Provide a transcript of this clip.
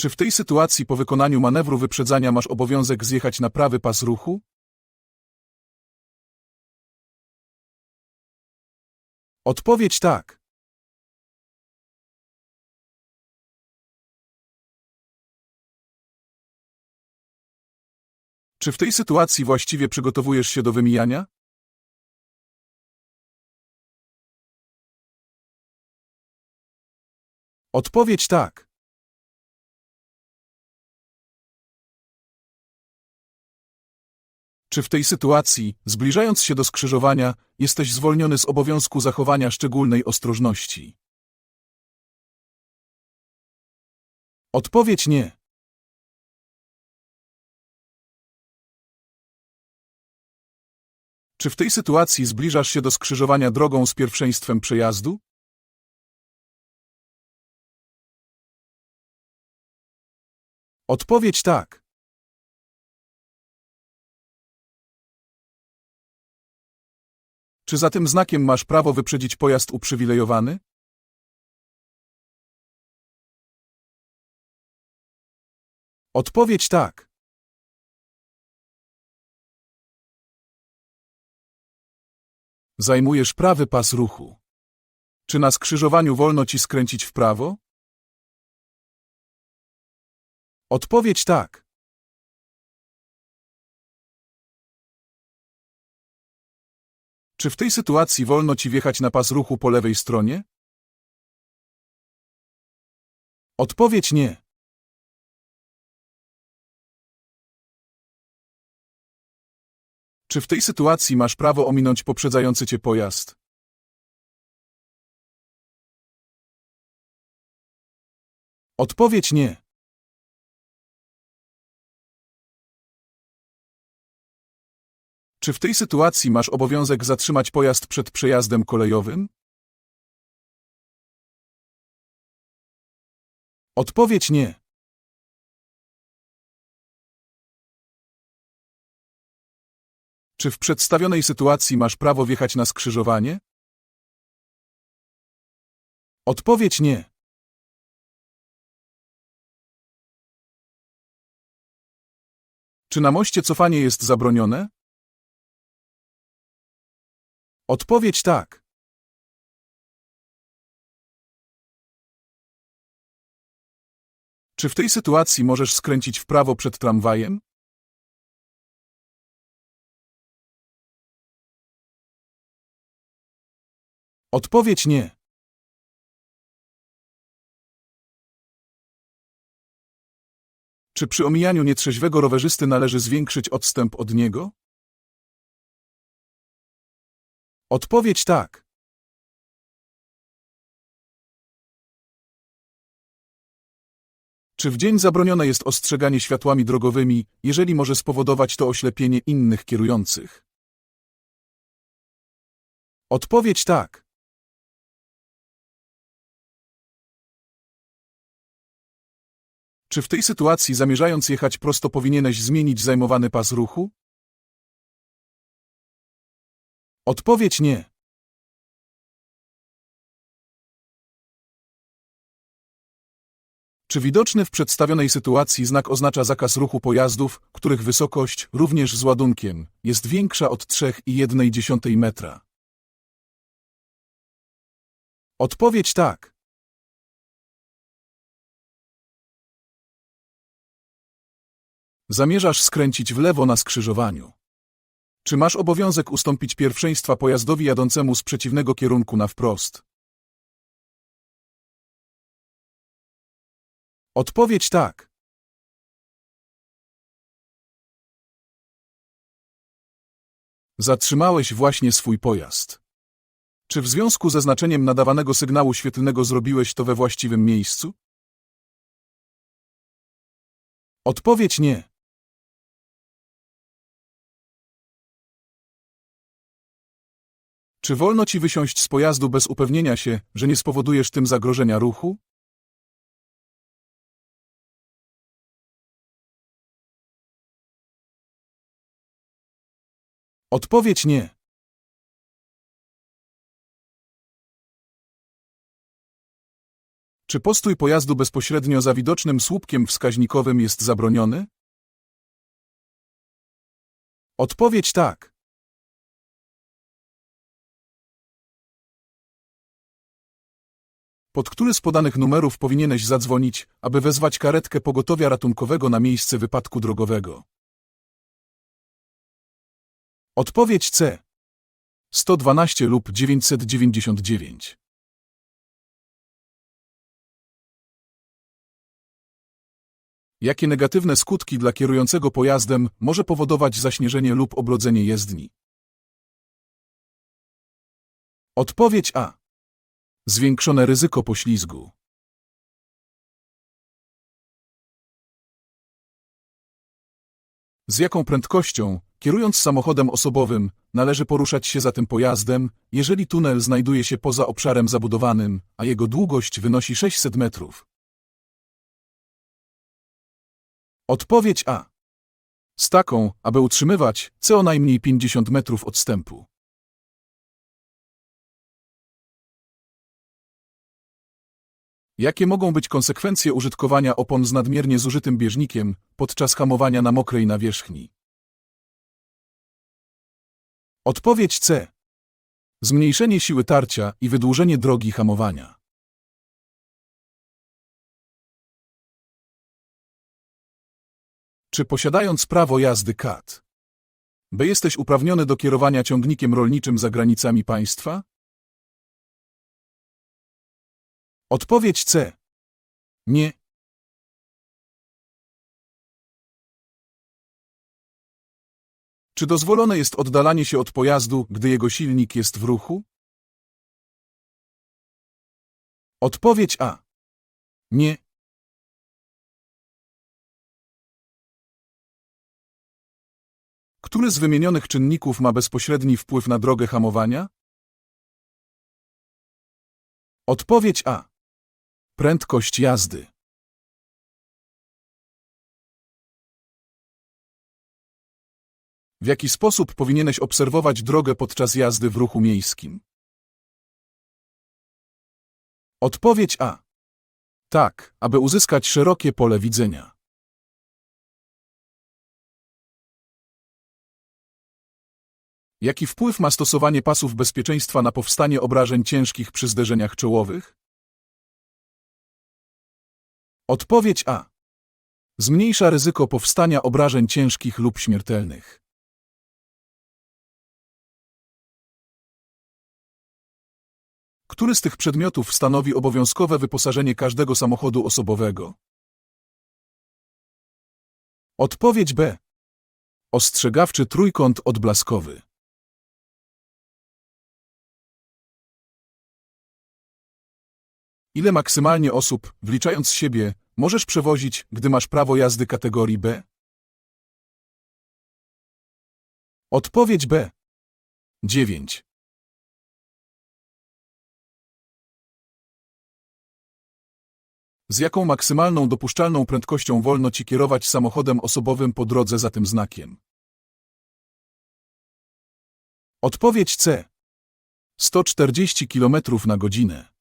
Czy w tej sytuacji po wykonaniu manewru wyprzedzania masz obowiązek zjechać na prawy pas ruchu? Odpowiedź tak. Czy w tej sytuacji właściwie przygotowujesz się do wymijania? Odpowiedź tak. Czy w tej sytuacji, zbliżając się do skrzyżowania, jesteś zwolniony z obowiązku zachowania szczególnej ostrożności? Odpowiedź nie. Czy w tej sytuacji zbliżasz się do skrzyżowania drogą z pierwszeństwem przejazdu? Odpowiedź tak. Czy za tym znakiem masz prawo wyprzedzić pojazd uprzywilejowany? Odpowiedź tak. Zajmujesz prawy pas ruchu. Czy na skrzyżowaniu wolno ci skręcić w prawo? Odpowiedź tak. Czy w tej sytuacji wolno ci wjechać na pas ruchu po lewej stronie? Odpowiedź nie. Czy w tej sytuacji masz prawo ominąć poprzedzający cię pojazd? Odpowiedź nie. Czy w tej sytuacji masz obowiązek zatrzymać pojazd przed przejazdem kolejowym? Odpowiedź nie. Czy w przedstawionej sytuacji masz prawo wjechać na skrzyżowanie? Odpowiedź nie. Czy na moście cofanie jest zabronione? Odpowiedź tak. Czy w tej sytuacji możesz skręcić w prawo przed tramwajem? Odpowiedź nie. Czy przy omijaniu nietrzeźwego rowerzysty należy zwiększyć odstęp od niego? Odpowiedź tak. Czy w dzień zabronione jest ostrzeganie światłami drogowymi, jeżeli może spowodować to oślepienie innych kierujących? Odpowiedź tak. Czy w tej sytuacji zamierzając jechać prosto powinieneś zmienić zajmowany pas ruchu? Odpowiedź nie. Czy widoczny w przedstawionej sytuacji znak oznacza zakaz ruchu pojazdów, których wysokość, również z ładunkiem, jest większa od 3,1 metra? Odpowiedź tak. Zamierzasz skręcić w lewo na skrzyżowaniu. Czy masz obowiązek ustąpić pierwszeństwa pojazdowi jadącemu z przeciwnego kierunku na wprost? Odpowiedź tak. Zatrzymałeś właśnie swój pojazd. Czy w związku ze znaczeniem nadawanego sygnału świetlnego zrobiłeś to we właściwym miejscu? Odpowiedź nie. Czy wolno ci wysiąść z pojazdu bez upewnienia się, że nie spowodujesz tym zagrożenia ruchu? Odpowiedź nie. Czy postój pojazdu bezpośrednio za widocznym słupkiem wskaźnikowym jest zabroniony? Odpowiedź tak. Pod który z podanych numerów powinieneś zadzwonić, aby wezwać karetkę pogotowia ratunkowego na miejsce wypadku drogowego? Odpowiedź C. 112 lub 999. Jakie negatywne skutki dla kierującego pojazdem może powodować zaśnieżenie lub oblodzenie jezdni? Odpowiedź A. Zwiększone ryzyko poślizgu. Z jaką prędkością, kierując samochodem osobowym, należy poruszać się za tym pojazdem, jeżeli tunel znajduje się poza obszarem zabudowanym, a jego długość wynosi 600 metrów? Odpowiedź A. Z taką, aby utrzymywać co najmniej 50 metrów odstępu. Jakie mogą być konsekwencje użytkowania opon z nadmiernie zużytym bieżnikiem podczas hamowania na mokrej nawierzchni? Odpowiedź C. Zmniejszenie siły tarcia i wydłużenie drogi hamowania. Czy posiadając prawo jazdy KAT, by jesteś uprawniony do kierowania ciągnikiem rolniczym za granicami państwa? Odpowiedź C. Nie. Czy dozwolone jest oddalanie się od pojazdu, gdy jego silnik jest w ruchu? Odpowiedź A. Nie. Który z wymienionych czynników ma bezpośredni wpływ na drogę hamowania? Odpowiedź A. Prędkość jazdy. W jaki sposób powinieneś obserwować drogę podczas jazdy w ruchu miejskim? Odpowiedź A. Tak, aby uzyskać szerokie pole widzenia. Jaki wpływ ma stosowanie pasów bezpieczeństwa na powstanie obrażeń ciężkich przy zderzeniach czołowych? Odpowiedź A. Zmniejsza ryzyko powstania obrażeń ciężkich lub śmiertelnych. Który z tych przedmiotów stanowi obowiązkowe wyposażenie każdego samochodu osobowego? Odpowiedź B. Ostrzegawczy trójkąt odblaskowy. Ile maksymalnie osób, wliczając siebie, możesz przewozić, gdy masz prawo jazdy kategorii B? Odpowiedź B. 9. Z jaką maksymalną dopuszczalną prędkością wolno ci kierować samochodem osobowym po drodze za tym znakiem? Odpowiedź C. 140 km na godzinę.